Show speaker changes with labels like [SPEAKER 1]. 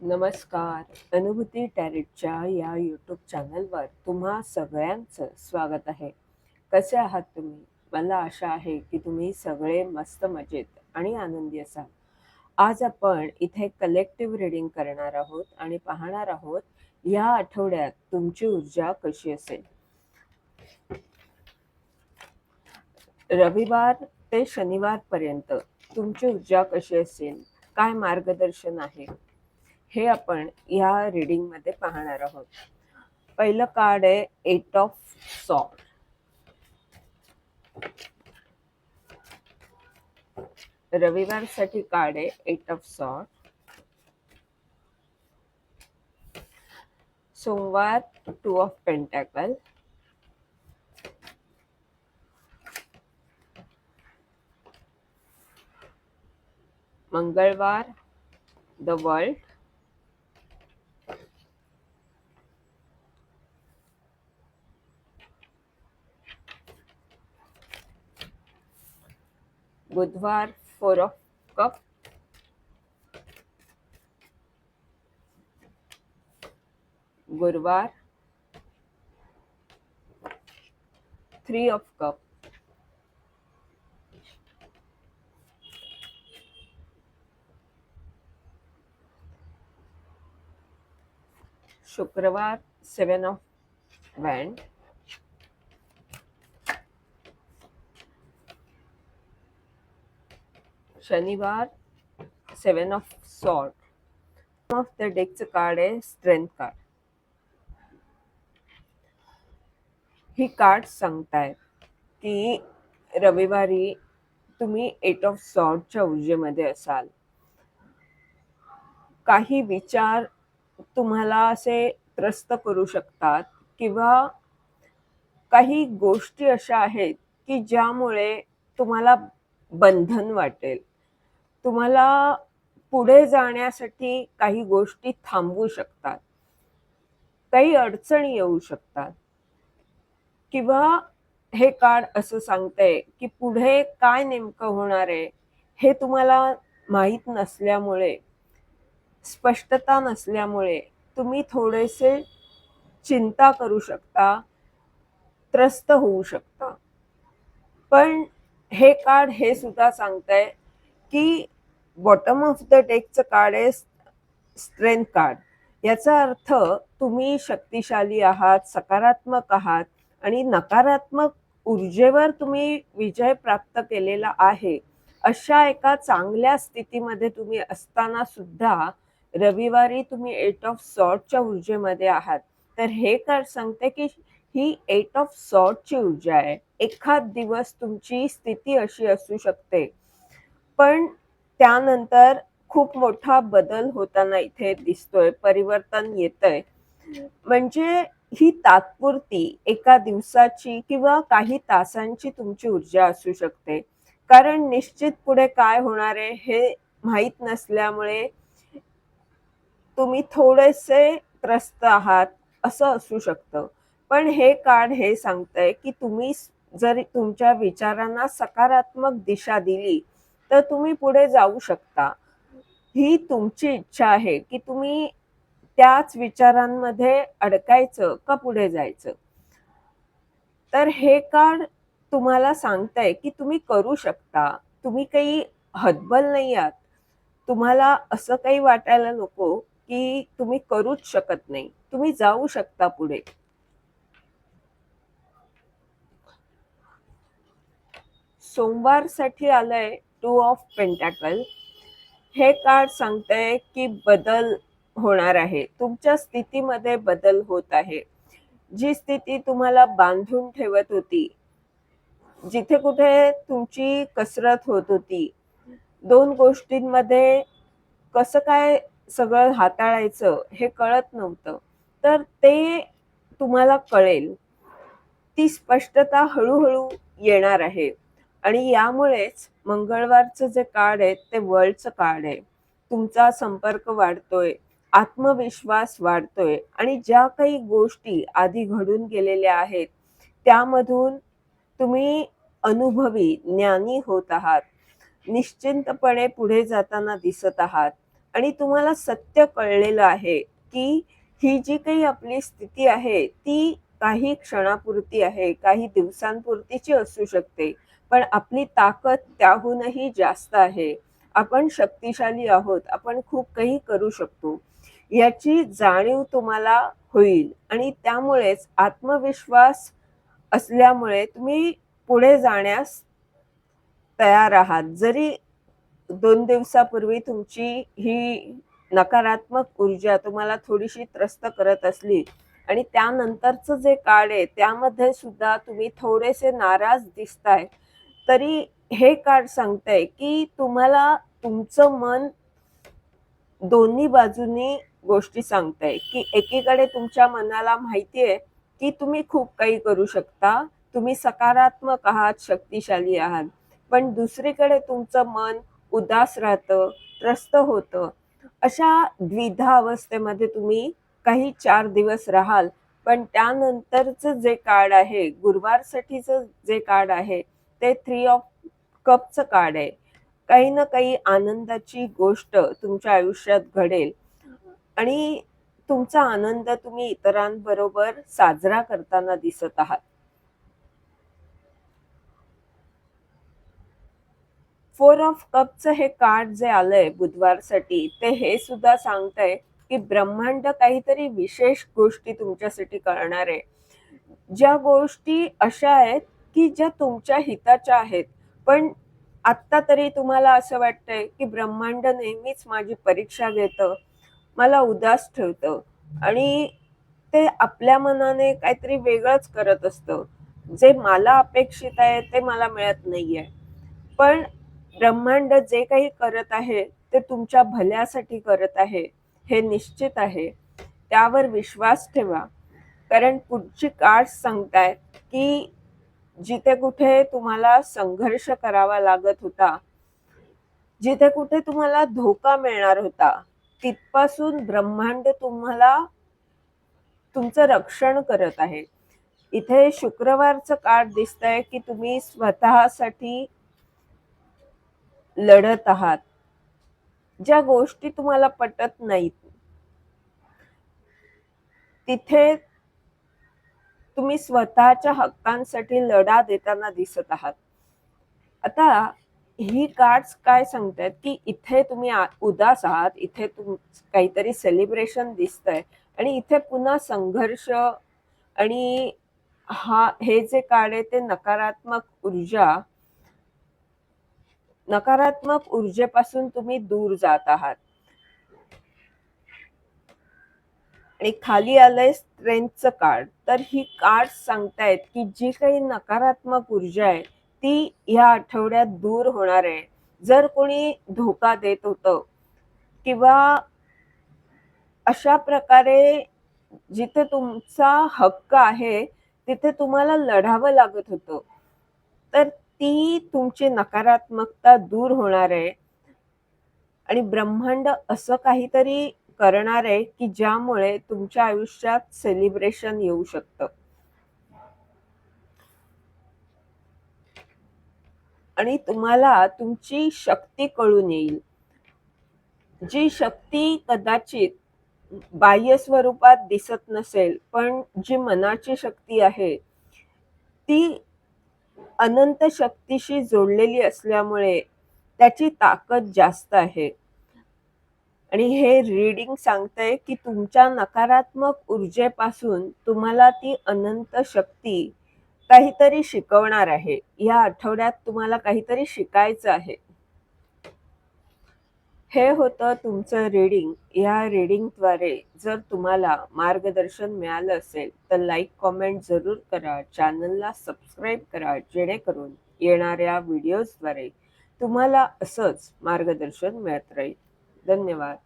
[SPEAKER 1] नमस्कार. अनुभूती टॅरेटच्या या यूट्यूब चॅनलवर तुम्हा सगळ्यांचं स्वागत आहे. कसे आहात तुम्ही? मला आशा आहे की तुम्ही सगळे मस्त मजेत आणि आनंदी असाल. आज आपण इथे कलेक्टिव्ह रिडिंग करणार आहोत आणि पाहणार आहोत या आठवड्यात तुमची ऊर्जा कशी असेल? रविवार ते शनिवारपर्यंत तुमची ऊर्जा कशी असेल? काय मार्गदर्शन आहे? हे आपण या रीडिंगमध्ये पाहणार आहोत. पहिलं कार्ड आहे एट ऑफ सॉफ्ट रविवारसाठी कार्ड आहे एट ऑफ सॉर्ट सोमवार टू ऑफ पेंटॅकल मंगळवार the world Budvar, 4 of Cup. Gurvar, 3 of Cup. Shukravar, 7 of Wand. शनिवार seven of swords of the डेकचं card आहे स्ट्रेंथ कार्ड ही कार्ड सांगतायत की रविवारी तुम्ही एट ऑफ सॉर्टच्या ऊर्जेमध्ये असाल. काही विचार तुम्हाला असे त्रस्त करू शकतात किंवा काही गोष्टी अशा आहेत की ज्यामुळे तुम्हाला बंधन वाटेल. तुम्हाला पुढे जाण्यासाठी काही गोष्टी थांबवू शकतात. काही अडचणी येऊ शकतात. किंवा हे कार्ड असं सांगतंय की पुढे काय नेमकं होणार आहे हे तुम्हाला माहीत नसल्यामुळे स्पष्टता नसल्यामुळे तुम्ही थोडेसे चिंता करू शकता त्रस्त होऊ शकता. पण हे कार्ड हे सुद्धा सांगतंय की बॉटम ऑफ द डेकचं कार्ड आहे स्ट्रेंथ कार्ड याचा अर्थ तुम्ही शक्तिशाली आहात सकारात्मक आहात आणि नकारात्मक ऊर्जेवर तुम्ही विजय प्राप्त केलेला आहे. अशा एका चांगल्या स्थितीमध्ये तुम्ही असताना सुद्धा रविवारी तुम्ही एट ऑफ सॉर्टच्या ऊर्जेमध्ये आहात. तर हे कार्ड सांगते की ही एट ऑफ सॉर्टची ऊर्जा आहे. एखाद दिवस तुमची स्थिती अशी असू शकते. पण त्यानंतर खूप मोठा बदल होताना इथे दिसतोय परिवर्तन येतंय. म्हणजे ही तात्पुरती एका दिवसाची किंवा काही तासांची तुमची ऊर्जा असू शकते. कारण निश्चित पुढे काय होणार आहे हे माहीत नसल्यामुळे तुम्ही थोडेसे त्रस्त आहात असं असू शकतं. पण हे कार्ड हे सांगतंय की तुम्ही जर तुमच्या विचारांना सकारात्मक दिशा दिली तर तुम्ही पुढे जाऊ शकता. ही तुमची इच्छा आहे की तुम्ही त्याच विचारांमध्ये अडकायचं का पुढे जायचं? तर हे कार्ड तुम्हाला सांगताय की तुम्ही करू शकता. तुम्ही काही हतबल नाही आहात. तुम्हाला असं काही वाटायला नको की तुम्ही करूच शकत नाही. तुम्ही जाऊ शकता पुढे. सोमवारसाठी आलंय टू ऑफ पेंटॅकल. हे कार्ड सांगतंय की बदल होणार आहे. तुमच्या स्थितीमध्ये बदल होत आहे. जी स्थिती तुम्हाला बांधून ठेवत होती जिथे कुठे तुमची कसरत होत होती दोन गोष्टींमध्ये कसं काय सगळं हाताळायचं हे कळत नव्हतं. तर ते तुम्हाला कळेल. ती स्पष्टता हळूहळू येणार आहे. आणि यामुळेच मंगळवारचं जे कार्ड आहे ते वर्ल्डचं कार्ड आहे. तुमचा संपर्क वाढतोय आत्मविश्वास वाढतोय आणि ज्या काही गोष्टी आधी घडून गेलेल्या आहेत त्यामधून तुम्ही अनुभवी ज्ञानी होत आहात. निश्चिंतपणे पुढे जाताना दिसत आहात. आणि तुम्हाला सत्य कळलेलं आहे की ही जी काही आपली स्थिती आहे ती काही क्षणापुरती आहे काही दिवसांपुरतीची असू शकते. पण आपली ताकद त्याहूनही जास्त आहे. आपण शक्तिशाली आहोत. आपण खूप काही करू शकतो. याची जाणीव तुम्हाला होईल. आणि त्यामुळेच आत्मविश्वास असल्यामुळे तुम्ही पुढे जाण्यास तयार आहात. जरी दोन दिवसापूर्वी तुमची ही नकारात्मक ऊर्जा तुम्हाला थोडीशी त्रस्त करत असली आणि त्यानंतरचं जे काळ आहे त्यामध्ये सुद्धा तुम्ही थोडेसे नाराज दिसताय तरी हे कार्ड सांगतंय की तुम्हाला तुमचं मन दोन्ही बाजूनी गोष्टी सांगताय. की एकीकडे तुमच्या मनाला माहिती आहे की तुम्ही खूप काही करू शकता. तुम्ही सकारात्मक आहात शक्तिशाली आहात. पण दुसरीकडे तुमचं मन उदास राहतं त्रस्त होतं. अशा द्विधा अवस्थेमध्ये तुम्ही काही चार दिवस राहाल. पण त्यानंतरचं जे कार्ड आहे गुरुवारसाठीचं जे कार्ड आहे ते थ्री ऑफ कपचं कार्ड आहे काही ना काही आनंदाची गोष्ट तुमच्या आयुष्यात घडेल. आणि तुमचा आनंद तुम्ही इतरांबरोबर साजरा करताना दिसत आहात. फोर ऑफ कपचं हे कार्ड जे आलंय बुधवारसाठी ते हे सुद्धा सांगतंय की ब्रह्मांड काहीतरी विशेष गोष्टी तुमच्यासाठी करणार आहे. ज्या गोष्टी अशा आहेत की ज्या तुमच्या हिताच्या आहेत. पण आत्ता तरी तुम्हाला असं वाटतंय की ब्रह्मांड नेहमीच माझी परीक्षा घेतं मला उदास ठेवतं आणि ते आपल्या मनाने काहीतरी वेगळंच करत असतं. जे मला अपेक्षित आहे ते मला मिळत नाहीये. पण ब्रह्मांड जे काही करत आहे ते तुमच्या भल्यासाठी करत आहे हे निश्चित आहे. त्यावर विश्वास ठेवा. कारण पुढची काळ सांगताय की जिथे कुठे तुम्हाला संघर्ष करावा लागत होता जिथे कुठे तुम्हाला धोका मिळणार होता तिथपासून ब्रह्मांड तुम्हाला तुमचं रक्षण करत आहे. इथे शुक्रवारचं कार्ड दिसतंय की तुम्ही स्वतःसाठी लढत आहात. ज्या गोष्टी तुम्हाला पटत नाहीत तिथे तुम्ही स्वतःच्या हक्कांसाठी लढा देताना दिसत आहात. आता ही कार्ड्स काय सांगतायत की इथे तुम्ही उदास आहात इथे तुम काहीतरी सेलिब्रेशन दिसतंय आणि इथे पुन्हा संघर्ष आणि हा हे जे कार्ड आहे ते नकारात्मक ऊर्जा नकारात्मक ऊर्जेपासून तुम्ही दूर जात आहात. आणि खाली आलंय स्ट्रेंथचं कार्ड तर ही कार्ड सांगतायत की जी काही नकारात्मक ऊर्जा आहे ती या आठवड्यात दूर होणार आहे. जर कोणी धोका देत होतं किंवा अशा प्रकारे जिथे तुमचा हक्क आहे तिथे तुम्हाला लढावं लागत होतं तर ती तुमची नकारात्मकता दूर होणार आहे. आणि ब्रह्मांड असं काहीतरी करणार आहे की ज्यामुळे तुमच्या आयुष्यात सेलिब्रेशन येऊ शकतं. आणि तुम्हाला तुमची शक्ती कळून येईल. जी शक्ती कदाचित बाह्य स्वरूपात दिसत नसेल पण जी मनाची शक्ती आहे ती अनंत शक्तीशी जोडलेली असल्यामुळे त्याची ताकद जास्त आहे. आणि हे रीडिंग सांगतंय की तुमच्या नकारात्मक ऊर्जेपासून तुम्हाला ती अनंत शक्ती काहीतरी शिकवणार आहे. या आठवड्यात तुम्हाला काहीतरी शिकायचं आहे. हे होतं तुमचं रीडिंग या रीडिंगद्वारे जर तुम्हाला मार्गदर्शन मिळालं असेल तर लाईक कॉमेंट जरूर करा. चॅनलला सबस्क्राईब करा. जेणेकरून येणाऱ्या व्हिडिओजद्वारे तुम्हाला असंच मार्गदर्शन मिळत राहील. धन्यवाद.